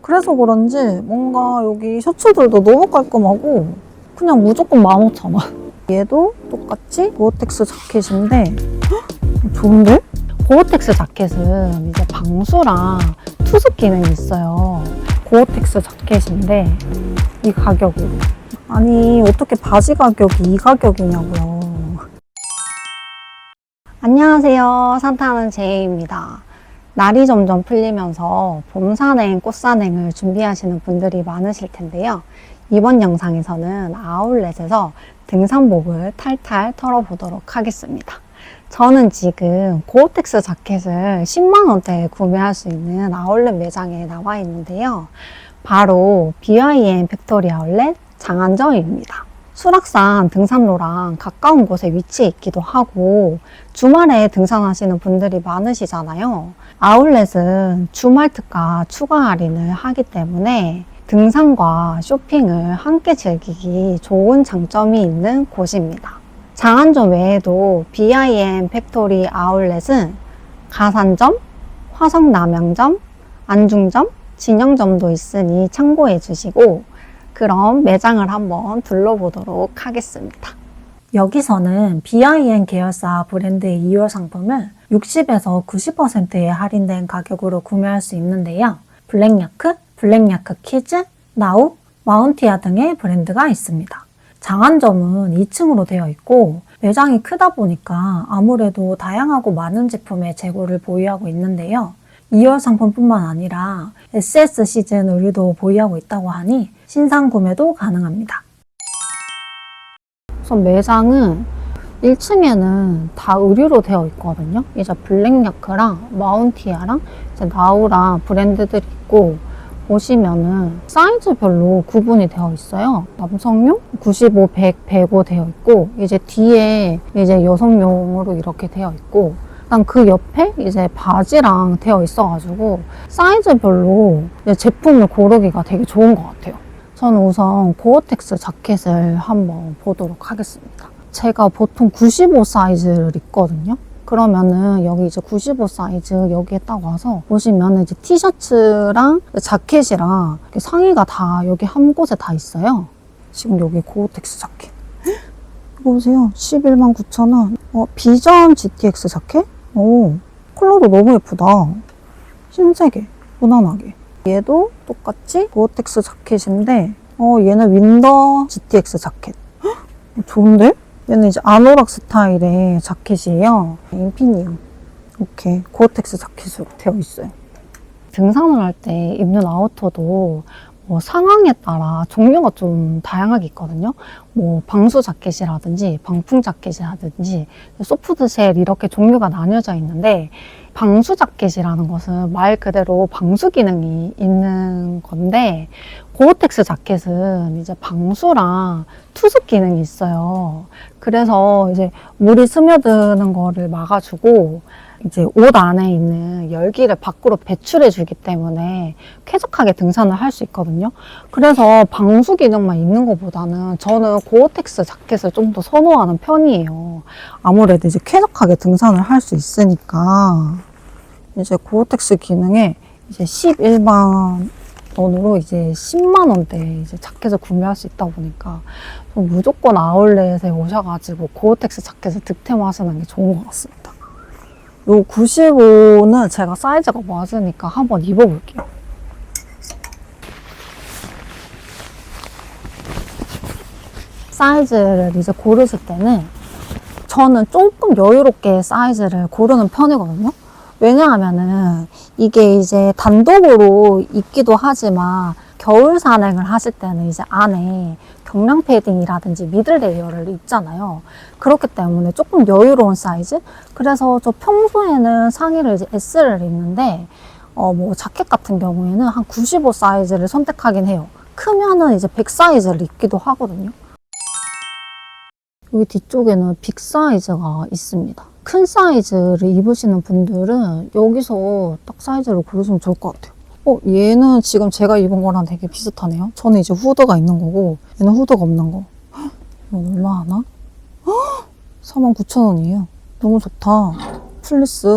그래서 그런지 뭔가 여기 셔츠들도 너무 깔끔하고 그냥 무조건 15,000원. 얘도 똑같이 고어텍스 자켓인데 헉, 좋은데? 고어텍스 자켓은 이제 방수랑 투습 기능이 있어요. 고어텍스 자켓인데 이 가격으로. 아니 어떻게 바지 가격이 이 가격이냐고요. 안녕하세요. 산타는 제이입니다. 날이 점점 풀리면서 봄 산행, 꽃 산행을 준비하시는 분들이 많으실 텐데요. 이번 영상에서는 아울렛에서 등산복을 탈탈 털어보도록 하겠습니다. 저는 지금 고어텍스 자켓을 10만원대에 구매할 수 있는 아울렛 매장에 나와 있는데요. 바로 BIM 팩토리 아울렛 장안점입니다. 수락산 등산로랑 가까운 곳에 위치해 있기도 하고 주말에 등산하시는 분들이 많으시잖아요. 아울렛은 주말 특가 추가 할인을 하기 때문에 등산과 쇼핑을 함께 즐기기 좋은 장점이 있는 곳입니다. 장안점 외에도 BIM 팩토리 아울렛은 가산점, 화성 남양점, 안중점, 진영점도 있으니 참고해 주시고 그럼 매장을 한번 둘러보도록 하겠습니다. 여기서는 BIN 계열사 브랜드의 2월 상품을 60에서 90%의 할인된 가격으로 구매할 수 있는데요. 블랙야크, 블랙야크 키즈, 나우, 마운티아 등의 브랜드가 있습니다. 장안점은 2층으로 되어 있고 매장이 크다 보니까 아무래도 다양하고 많은 제품의 재고를 보유하고 있는데요. 2월 상품뿐만 아니라 SS 시즌 의류도 보유하고 있다고 하니 신상 구매도 가능합니다. 우선 매장은 1층에는 다 의류로 되어 있거든요. 이제 블랙야크랑 마운티아랑 이제 나우랑 브랜드들이 있고 보시면은 사이즈별로 구분이 되어 있어요. 남성용 95, 100, 105 되어 있고 이제 뒤에 이제 여성용으로 이렇게 되어 있고 그 옆에 이제 바지랑 되어 있어가지고 사이즈별로 제품을 고르기가 되게 좋은 것 같아요. 저는 우선 고어텍스 자켓을 한번 보도록 하겠습니다. 제가 보통 95 사이즈를 입거든요. 그러면은 여기 이제 95 사이즈 여기에 딱 와서 보시면 이제 티셔츠랑 자켓이랑 상의가 다 여기 한 곳에 다 있어요. 지금 여기 고어텍스 자켓. 보세요. 11만 9천 원. 어, 비전 GTX 자켓? 오, 컬러도 너무 예쁘다. 흰색에, 무난하게. 얘도 똑같이 고어텍스 자켓인데, 어, 얘는 윈더 GTX 자켓. 헉, 좋은데? 얘는 이제 아노락 스타일의 자켓이에요. 인피니움. 이렇게 고어텍스 자켓으로 되어 있어요. 등산을 할 때 입는 아우터도 뭐 상황에 따라 종류가 좀 다양하게 있거든요. 뭐 방수 자켓이라든지 방풍 자켓이라든지 소프트쉘 이렇게 종류가 나뉘어져 있는데 방수 자켓이라는 것은 말 그대로 방수 기능이 있는 건데 고어텍스 자켓은 이제 방수랑 투습 기능이 있어요. 그래서 이제 물이 스며드는 거를 막아주고 이제 옷 안에 있는 열기를 밖으로 배출해 주기 때문에 쾌적하게 등산을 할 수 있거든요. 그래서 방수 기능만 있는 것보다는 저는 고어텍스 자켓을 좀 더 선호하는 편이에요. 아무래도 이제 쾌적하게 등산을 할 수 있으니까 이제 고어텍스 기능에 이제 11만 원으로 이제 10만 원대 이제 자켓을 구매할 수 있다 보니까 좀 무조건 아울렛에 오셔가지고 고어텍스 자켓을 득템하시는 게 좋은 것 같습니다. 요 95는 제가 사이즈가 맞으니까 한번 입어볼게요. 사이즈를 이제 고르실 때는 저는 조금 여유롭게 사이즈를 고르는 편이거든요. 왜냐하면은 이게 이제 단독으로 입기도 하지만 겨울 산행을 하실 때는 이제 안에 경량 패딩이라든지 미들 레이어를 입잖아요. 그렇기 때문에 조금 여유로운 사이즈? 그래서 저 평소에는 상의를 이제 S를 입는데, 어, 뭐, 자켓 같은 경우에는 한 95 사이즈를 선택하긴 해요. 크면은 이제 100 사이즈를 입기도 하거든요. 여기 뒤쪽에는 빅 사이즈가 있습니다. 큰 사이즈를 입으시는 분들은 여기서 딱 사이즈를 고르시면 좋을 것 같아요. 어, 얘는 지금 제가 입은 거랑 되게 비슷하네요. 저는 이제 후드가 있는 거고, 얘는 후드가 없는 거. 헉, 이거 얼마 하나? 49,000원이에요. 너무 좋다. 플리스.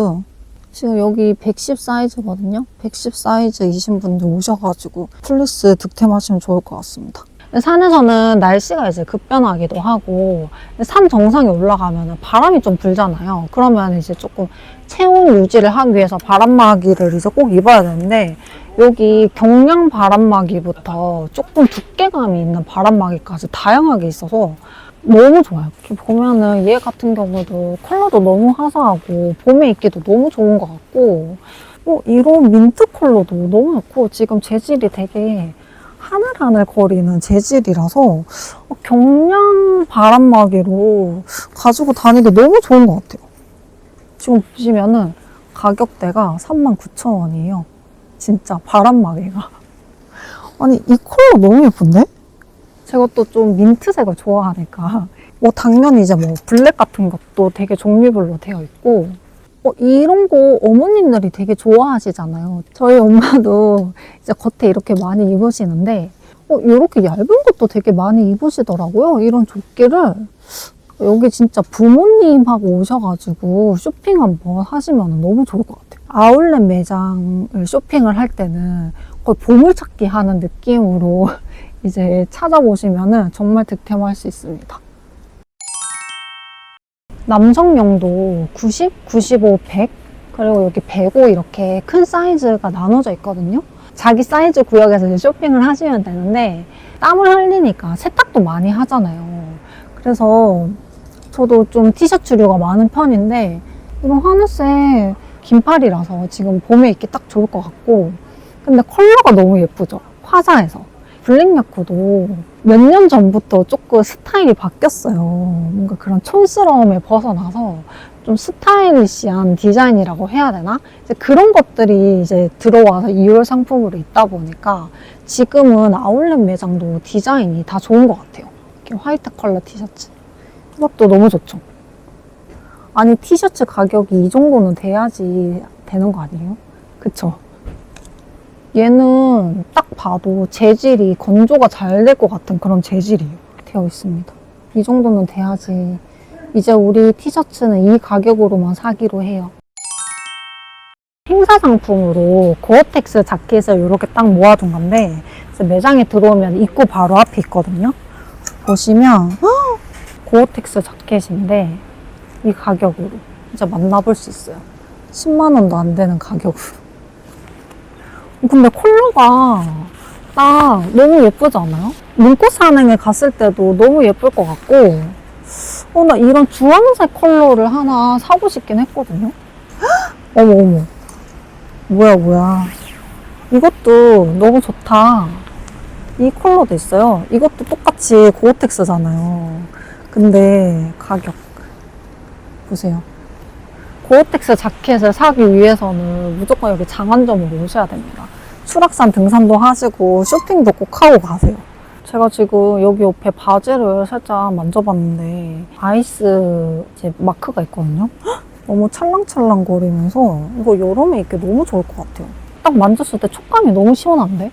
지금 여기 110 사이즈거든요. 110 사이즈이신 분들 오셔가지고 플리스 득템하시면 좋을 것 같습니다. 산에서는 날씨가 이제 급변하기도 하고 산 정상에 올라가면 바람이 좀 불잖아요. 그러면 이제 조금 체온 유지를 하기 위해서 바람막이를 이제 꼭 입어야 되는데 여기 경량 바람막이부터 조금 두께감이 있는 바람막이까지 다양하게 있어서 너무 좋아요. 보면은 얘 같은 경우도 컬러도 너무 화사하고 봄에 입기도 너무 좋은 것 같고 뭐 이런 민트 컬러도 너무 좋고 지금 재질이 되게 하늘하늘 거리는 재질이라서 어, 경량 바람막이로 가지고 다니기 너무 좋은 것 같아요. 지금 보시면은 가격대가 39,000원이에요. 진짜 바람막이가. 아니 이 컬러 너무 예쁜데? 제가 또 좀 민트색을 좋아하니까 뭐 당연히 이제 뭐 블랙 같은 것도 되게 종류별로 되어 있고 어, 이런 거 어머님들이 되게 좋아하시잖아요. 저희 엄마도 이제 겉에 이렇게 많이 입으시는데 어, 이렇게 얇은 것도 되게 많이 입으시더라고요. 이런 조끼를 여기 진짜 부모님하고 오셔가지고 쇼핑 한번 하시면 너무 좋을 것 같아요. 아울렛 매장을 쇼핑을 할 때는 거의 보물찾기 하는 느낌으로 이제 찾아보시면은 정말 득템할 수 있습니다. 남성용도 90, 95, 100 그리고 여기 105 이렇게 큰 사이즈가 나눠져 있거든요. 자기 사이즈 구역에서 이제 쇼핑을 하시면 되는데 땀을 흘리니까 세탁도 많이 하잖아요. 그래서 저도 좀 티셔츠류가 많은 편인데 이런 하늘색 긴팔이라서 지금 봄에 입기 딱 좋을 것 같고 근데 컬러가 너무 예쁘죠? 화사해서. 블랙야크도 몇 년 전부터 조금 스타일이 바뀌었어요. 뭔가 그런 촌스러움에 벗어나서 좀 스타일리시한 디자인이라고 해야 되나? 이제 그런 것들이 이제 들어와서 2월 상품으로 있다 보니까 지금은 아울렛 매장도 디자인이 다 좋은 것 같아요. 이렇게 화이트 컬러 티셔츠. 이것도 너무 좋죠. 아니, 티셔츠 가격이 이 정도는 돼야지 되는 거 아니에요? 그쵸? 얘는 딱 봐도 재질이 건조가 잘 될 것 같은 그런 재질이에요. 되어 있습니다. 이 정도는 돼야지. 이제 우리 티셔츠는 이 가격으로만 사기로 해요. 행사 상품으로 고어텍스 자켓을 이렇게 딱 모아둔 건데 매장에 들어오면 입구 바로 앞에 있거든요. 보시면 헉! 고어텍스 자켓인데 이 가격으로 진짜 만나볼 수 있어요. 10만 원도 안 되는 가격으로. 근데 컬러가 딱 너무 예쁘지 않아요? 눈꽃 산행에 갔을 때도 너무 예쁠 것 같고 어, 나 이런 주황색 컬러를 하나 사고 싶긴 했거든요. 헉! 어머, 어머. 뭐야, 뭐야. 이것도 너무 좋다. 이 컬러도 있어요. 이것도 똑같이 고어텍스잖아요. 근데 가격. 보세요. 고어텍스 자켓을 사기 위해서는 무조건 여기 장안점으로 오셔야 됩니다. 수락산 등산도 하시고 쇼핑도 꼭 하고 가세요. 제가 지금 여기 옆에 바지를 살짝 만져봤는데 아이스 이제 마크가 있거든요. 헉! 너무 찰랑찰랑 거리면서 이거 여름에 입기 너무 좋을 것 같아요. 딱 만졌을 때 촉감이 너무 시원한데?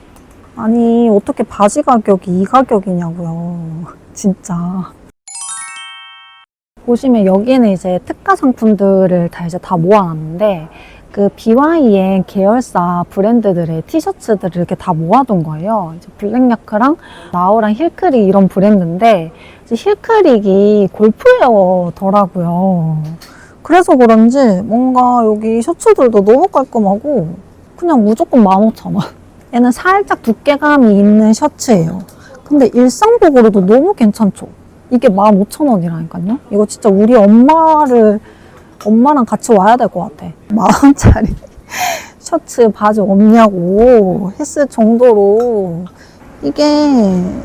아니 어떻게 바지 가격이 이 가격이냐고요. 진짜. 보시면 여기는 이제 특가 상품들을 다 이제 다 모아놨는데 그 BYN 계열사 브랜드들의 티셔츠들을 이렇게 다 모아둔 거예요. 이제 블랙야크랑 나우랑 힐크릭 이런 브랜드인데 힐크릭이 골프웨어더라고요. 그래서 그런지 뭔가 여기 셔츠들도 너무 깔끔하고 그냥 무조건 15,000원. 얘는 살짝 두께감이 있는 셔츠예요. 근데 일상복으로도 너무 괜찮죠? 이게 15,000원이라니까요? 이거 진짜 우리 엄마를, 엄마랑 같이 와야 될 것 같아. 만원짜리 셔츠, 바지 없냐고 했을 정도로 이게,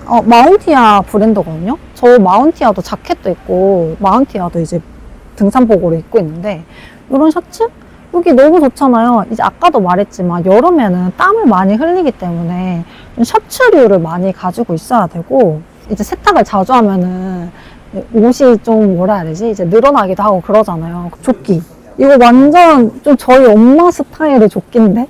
어, 마운티아 브랜드거든요? 저 마운티아도 자켓도 있고, 마운티아도 이제 등산복으로 입고 있는데, 이런 셔츠? 여기 너무 좋잖아요. 이제 아까도 말했지만 여름에는 땀을 많이 흘리기 때문에 좀 셔츠류를 많이 가지고 있어야 되고 이제 세탁을 자주 하면은 옷이 좀 뭐라 해야 되지? 이제 늘어나기도 하고 그러잖아요. 조끼. 이거 완전 좀 저희 엄마 스타일의 조끼인데?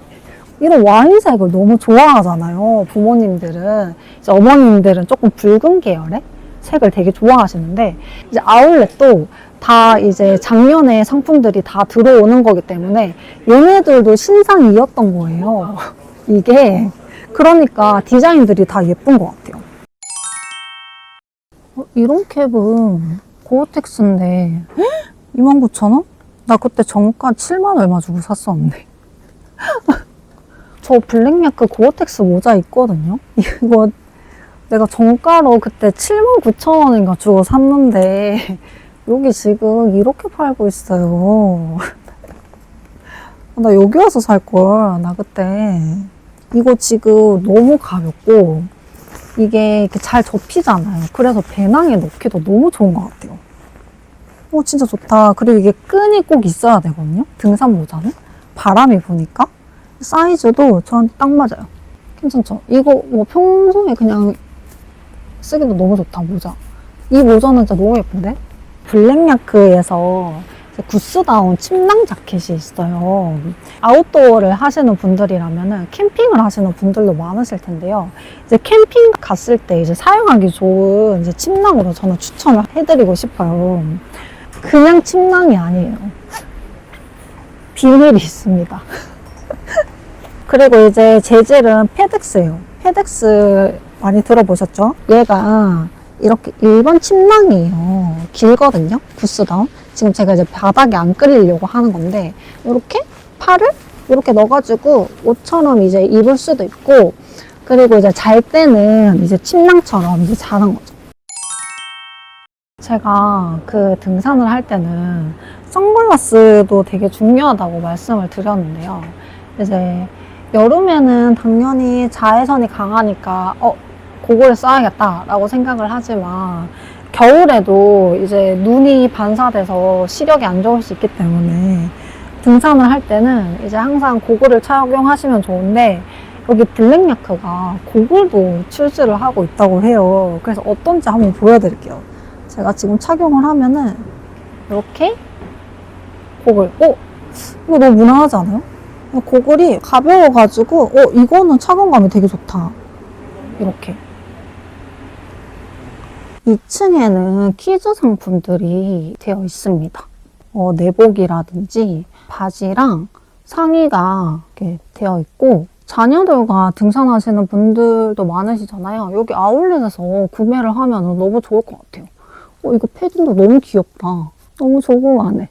이런 와인색을 너무 좋아하잖아요. 부모님들은. 이제 어머님들은 조금 붉은 계열의 색을 되게 좋아하시는데, 이제 아울렛도 다 이제 작년에 상품들이 다 들어오는 거기 때문에 얘네들도 신상이었던 거예요. 이게 그러니까 디자인들이 다 예쁜 것 같아요. 어, 이런 캡은 고어텍스인데 29,000원? 나 그때 정가 7만 얼마 주고 샀었는데. 저 블랙야크 고어텍스 모자 있거든요? 이거 내가 정가로 그때 7만 9천 원인가 주고 샀는데 여기 지금 이렇게 팔고 있어요. 나 여기 와서 살걸. 나 그때. 이거 지금 너무 가볍고 이게 이렇게 잘 접히잖아요. 그래서 배낭에 넣기도 너무 좋은 것 같아요. 오, 진짜 좋다. 그리고 이게 끈이 꼭 있어야 되거든요. 등산 모자는. 바람이 부니까. 사이즈도 저한테 딱 맞아요. 괜찮죠? 이거 뭐 평소에 그냥 쓰기도 너무 좋다, 모자. 이 모자는 진짜 너무 예쁜데? 블랙야크에서 구스다운 침낭 자켓이 있어요. 아웃도어를 하시는 분들이라면은 캠핑을 하시는 분들도 많으실 텐데요. 이제 캠핑 갔을 때 이제 사용하기 좋은 이제 침낭으로 저는 추천을 해드리고 싶어요. 그냥 침낭이 아니에요. 비밀이 있습니다. 그리고 이제 재질은 페덱스예요. 페덱스 많이 들어보셨죠? 얘가 이렇게 일반 침낭이에요. 길거든요. 구스다운. 지금 제가 이제 바닥에 안 끌리려고 하는 건데 이렇게 팔을 이렇게 넣어가지고 옷처럼 이제 입을 수도 있고 그리고 이제 잘 때는 이제 침낭처럼 이제 자는 거죠. 제가 그 등산을 할 때는 선글라스도 되게 중요하다고 말씀을 드렸는데요. 이제 여름에는 당연히 자외선이 강하니까 어 그거를 써야겠다라고 생각을 하지만 겨울에도 이제 눈이 반사돼서 시력이 안 좋을 수 있기 때문에 등산을 할 때는 이제 항상 고글을 착용하시면 좋은데 여기 블랙야크가 고글도 출시를 하고 있다고 해요. 그래서 어떤지 한번 보여드릴게요. 제가 지금 착용을 하면은 이렇게 고글. 어? 이거 너무 무난하지 않아요? 고글이 가벼워가지고 어 이거는 착용감이 되게 좋다. 이렇게. 2층에는 키즈 상품들이 되어 있습니다. 어, 내복이라든지 바지랑 상의가 이렇게 되어 있고 자녀들과 등산하시는 분들도 많으시잖아요. 여기 아울렛에서 구매를 하면 너무 좋을 것 같아요. 어, 이거 패딩도 너무 귀엽다. 너무 조그마네.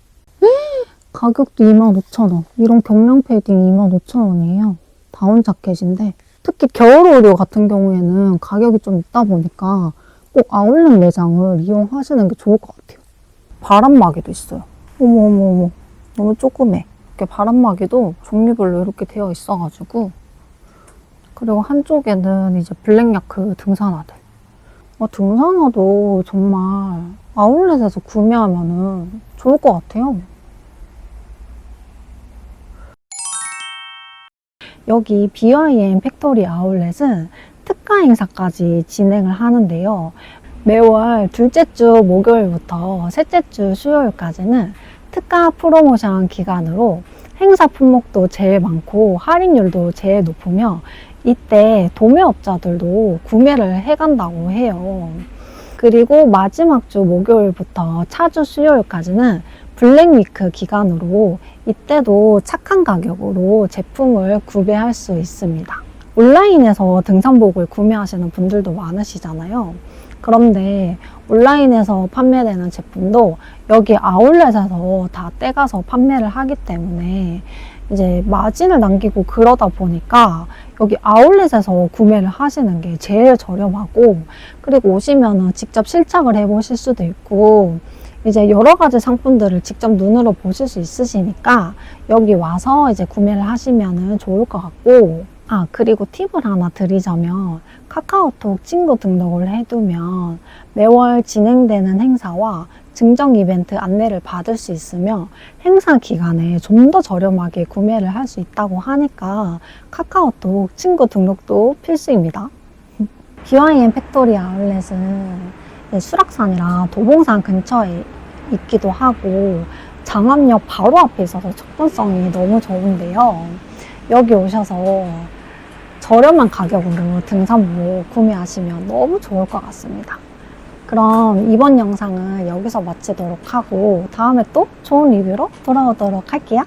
가격도 25,000원. 이런 경량 패딩 25,000원이에요. 다운 자켓인데 특히 겨울 의류 같은 경우에는 가격이 좀 있다 보니까 꼭 아울렛 매장을 이용하시는 게 좋을 것 같아요. 바람막이도 있어요. 어머 어머 어머 너무 조그매. 이렇게 바람막이도 종류별로 이렇게 되어 있어가지고 그리고 한쪽에는 이제 블랙야크 등산화들. 어, 등산화도 정말 아울렛에서 구매하면은 좋을 것 같아요. 여기 BYM 팩토리 아울렛은 특가 행사까지 진행을 하는데요. 매월 둘째 주 목요일부터 셋째 주 수요일까지는 특가 프로모션 기간으로 행사 품목도 제일 많고 할인율도 제일 높으며 이때 도매업자들도 구매를 해간다고 해요. 그리고 마지막 주 목요일부터 차주 수요일까지는 블랙위크 기간으로 이때도 착한 가격으로 제품을 구매할 수 있습니다. 온라인에서 등산복을 구매하시는 분들도 많으시잖아요. 그런데 온라인에서 판매되는 제품도 여기 아울렛에서 다 떼가서 판매를 하기 때문에 이제 마진을 남기고 그러다 보니까 여기 아울렛에서 구매를 하시는 게 제일 저렴하고 그리고 오시면은 직접 실착을 해 보실 수도 있고 이제 여러 가지 상품들을 직접 눈으로 보실 수 있으시니까 여기 와서 이제 구매를 하시면은 좋을 것 같고 아, 그리고 팁을 하나 드리자면 카카오톡 친구 등록을 해두면 매월 진행되는 행사와 증정 이벤트 안내를 받을 수 있으며 행사 기간에 좀 더 저렴하게 구매를 할 수 있다고 하니까 카카오톡 친구 등록도 필수입니다. BYM 팩토리 아울렛은 수락산이랑 도봉산 근처에 있기도 하고 장암역 바로 앞에 있어서 접근성이 너무 좋은데요. 여기 오셔서 저렴한 가격으로 등산복 구매하시면 너무 좋을 것 같습니다. 그럼 이번 영상은 여기서 마치도록 하고 다음에 또 좋은 리뷰로 돌아오도록 할게요.